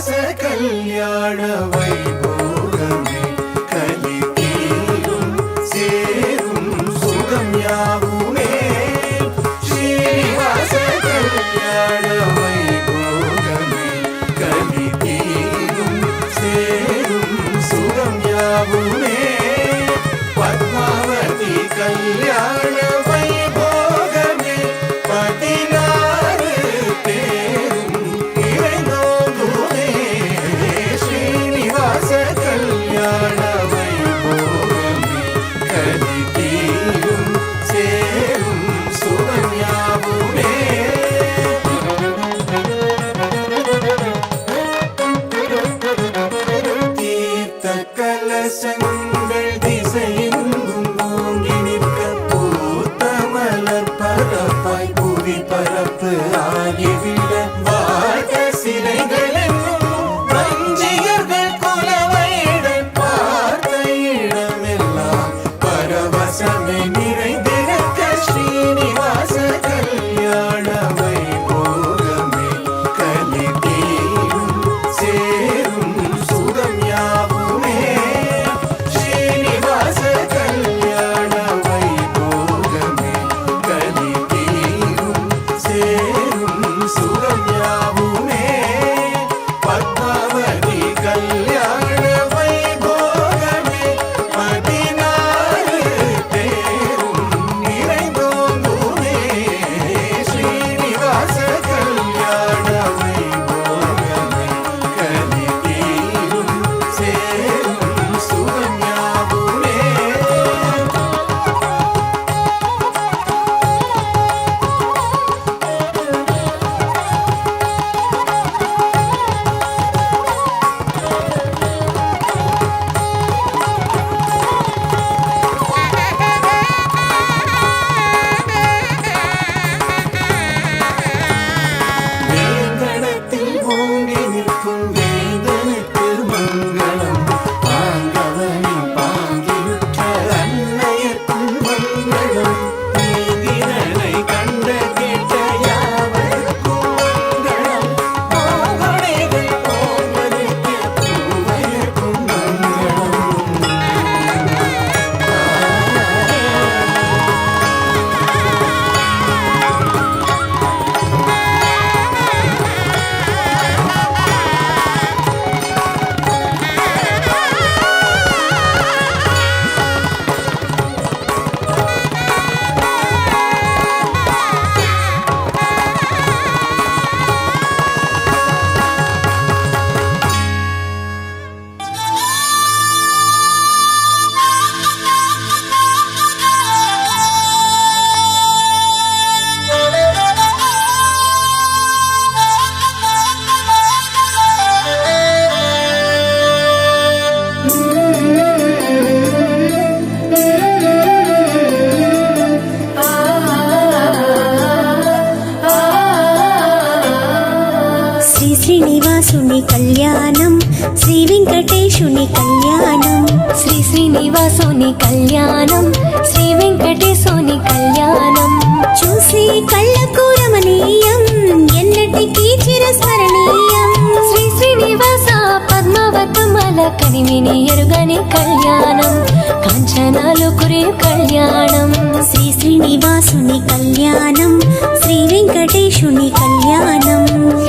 కళ్యాణ వైభవ వెంకటేశుని కళ్యాణం శ్రీ వెంకటేశుని కళ్యాణం శ్రీ శ్రీనివాసుని కళ్యాణం శ్రీ వెంకటేశుని కళ్యాణం. చూసి కళ్ళకు రమణీయం ఎన్నటికీ చిరస్మరణీయం. శ్రీ శ్రీనివాస పద్మవ కమల కనివిని ఎరుగని కళ్యాణం కాంచనాలు కురే కళ్యాణం. శ్రీ శ్రీనివాసుని కళ్యాణం శ్రీ వెంకటేశుని కళ్యాణం. కళ్యాణం.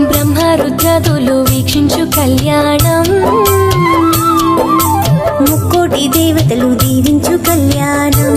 బ్రహ్మరుద్రదులు వీక్షించు కళ్యాణం. ముక్కోటి దేవతలు దీవించు కళ్యాణం.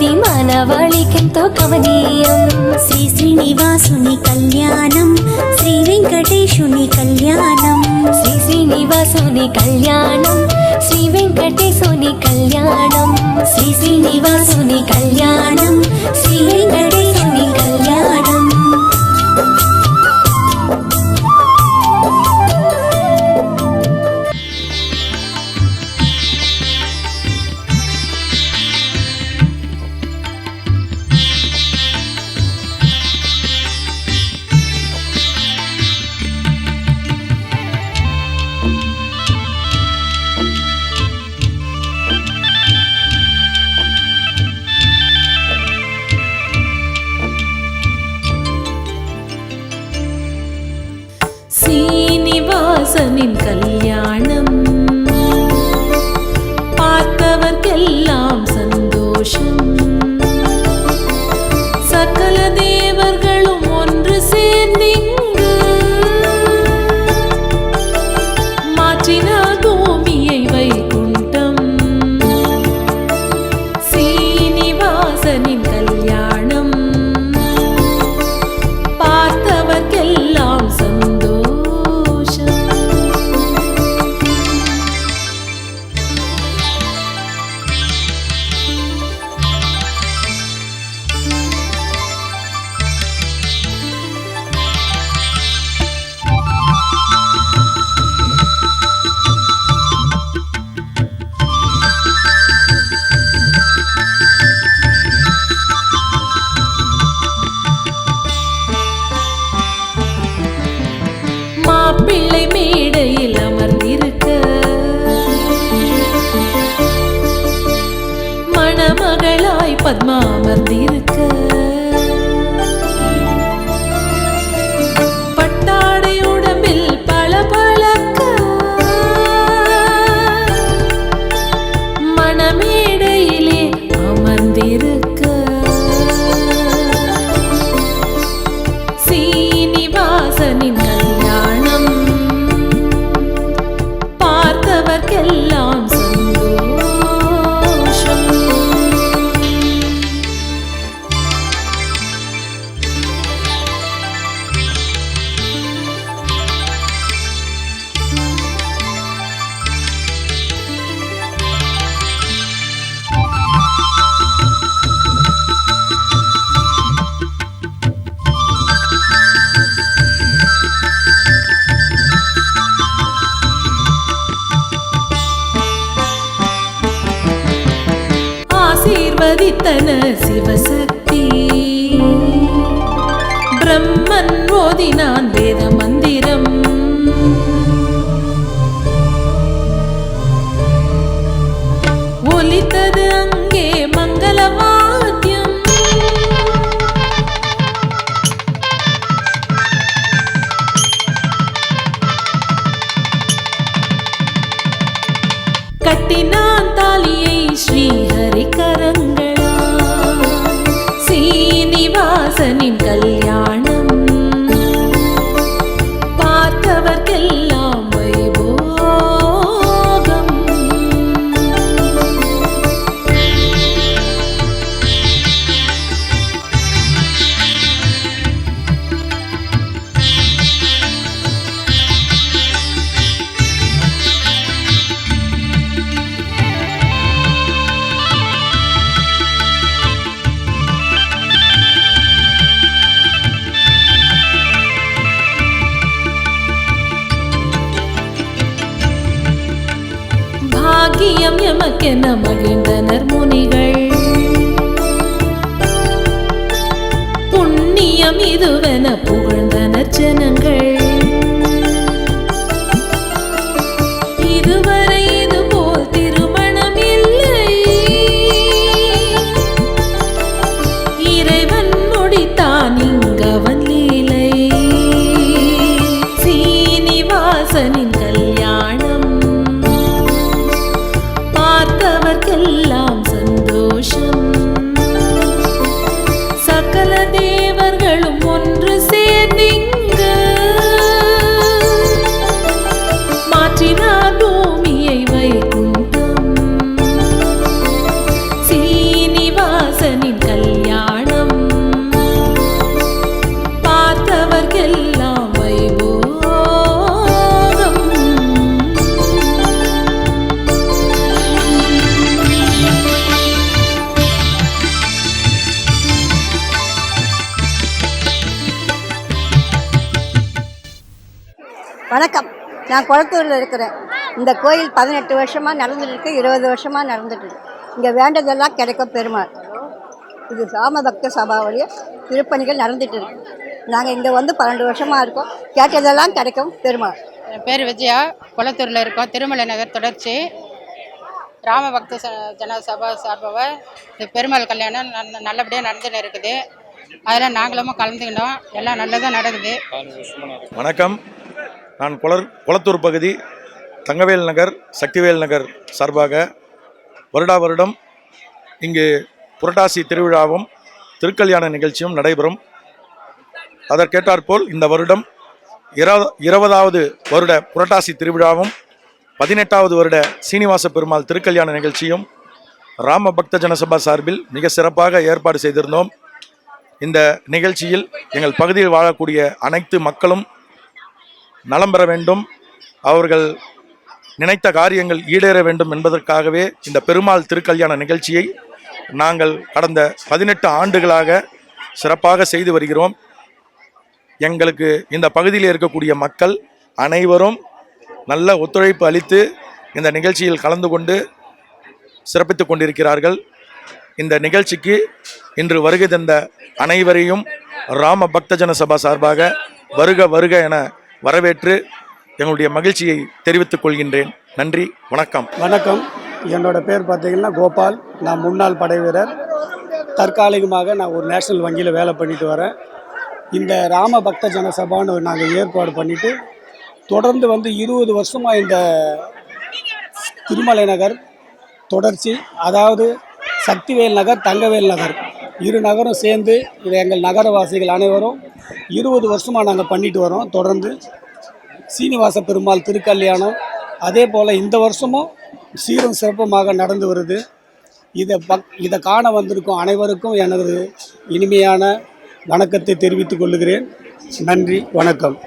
ఇది మానవాళికెంతో కమనీయం శ్రీ శ్రీనివాసుని కళ్యాణం శ్రీ వెంకటేశుని కళ్యాణం. శ్రీ శ్రీనివాసుని కళ్యాణం శ్రీ వెంకటేశుని కళ్యాణం. శ్రీ శ్రీనివాసుని కళ్యాణం శ్రీ వెంకటేశుని சீனிவாசனின் கல்யாணம். ناسي بسك பாக்கியம் எமக்கென மகிழ்ந்தனர் முனிகள். புண்ணியம் இதுவென புகழ்ந்தனர் ஜனங்கள். இதுவரை இதுபோல் சீனிவாசனின் நான் குளத்தூரில் இருக்கிறேன். இந்த கோயில் பதினெட்டு வருஷமாக நடந்துட்டு இருக்கு இருபது வருஷமாக நடந்துட்டு இருக்கு இங்கே வேண்டதெல்லாம் கிடைக்கும் பெருமாள். இது சாம பக்த சபாவுடைய திருப்பணிகள் நடந்துட்டு இருக்கு நாங்கள் இங்கே வந்து பன்னெண்டு வருஷமாக இருக்கோம். கேட்டதெல்லாம் கிடைக்கும் பெருமாள். என் பேர் விஜயா. குளத்தூரில் இருக்கோம். திருமலை நகர் தொடர்ச்சி. ராமபக்த ச ஜன சபா சார்பாக இந்த பெருமாள் கல்யாணம் நல்ல நல்லபடியாக நடந்துன்னு இருக்குது. அதில் நாங்களும் கலந்துக்கினோம். எல்லாம் நல்லதாக நடக்குது. வணக்கம். நான் குளர் குளத்தூர் பகுதி தங்கவேல் நகர் சக்திவேல் நகர் சார்பாக வருடா வருடம் இங்கு புரட்டாசி திருவிழாவும் திருக்கல்யாண நிகழ்ச்சியும் நடைபெறும். அதற்கேற்றாற்போல் இந்த வருடம் இருபதாவது வருட புரட்டாசி திருவிழாவும் பதினெட்டாவது வருட சீனிவாச பெருமாள் திருக்கல்யாண நிகழ்ச்சியும் ராம பக்த ஜனசபா சார்பில் மிக சிறப்பாக ஏற்பாடு செய்திருந்தோம். இந்த நிகழ்ச்சியில் எங்கள் பகுதியில் வாழக்கூடிய அனைத்து மக்களும் நலம் பெற வேண்டும். அவர்கள் நினைத்த காரியங்கள் ஈடேற வேண்டும் என்பதற்காகவே இந்த பெருமாள் திருக்கல்யாண நிகழ்ச்சியை நாங்கள் கடந்த பதினெட்டு ஆண்டுகளாக சிறப்பாக செய்து வருகிறோம். எங்களுக்கு இந்த பகுதியில் இருக்கக்கூடிய மக்கள் அனைவரும் நல்ல ஒத்துழைப்பு அளித்து இந்த நிகழ்ச்சியில் கலந்து கொண்டு சிறப்பித்து கொண்டிருக்கிறார்கள். இந்த நிகழ்ச்சிக்கு இன்று வருகை தந்த அனைவரையும் ராம பக்தஜன சபா சார்பாக வருக வருக என வரவேற்று எங்களுடைய மகிழ்ச்சியை தெரிவித்துக் கொள்கின்றேன். நன்றி வணக்கம். வணக்கம். என்னோட பேர் பார்த்தீங்கன்னா கோபால். நான் முன்னாள் படை வீரர். தற்காலிகமாக நான் ஒரு நேஷனல் வங்கியில் வேலை பண்ணிட்டு வரேன். இந்த ராம பக்த ஜனசபான்னு நாங்கள் ஏற்பாடு பண்ணிவிட்டு தொடர்ந்து வந்து இருபது வருஷமாக இந்த திருமலை நகர் தொடர்ச்சி அதாவது சக்திவேல் நகர் தங்கவேல் நகர். இரு நகரும் சேர்ந்து இது எங்கள் நகரவாசிகள் அனைவரும் இருபது வருஷமாக நாங்கள் பண்ணிட்டு வரோம். தொடர்ந்து சீனிவாச பெருமாள் திருக்கல்யாணம். அதே போல் இந்த வருஷமும் சீரும் சிறப்புமாக நடந்து வருது. இதை பக் இதை காண வந்திருக்கும் அனைவருக்கும் எனது இனிமையான வணக்கத்தை தெரிவித்துக் கொள்கிறேன். நன்றி வணக்கம்.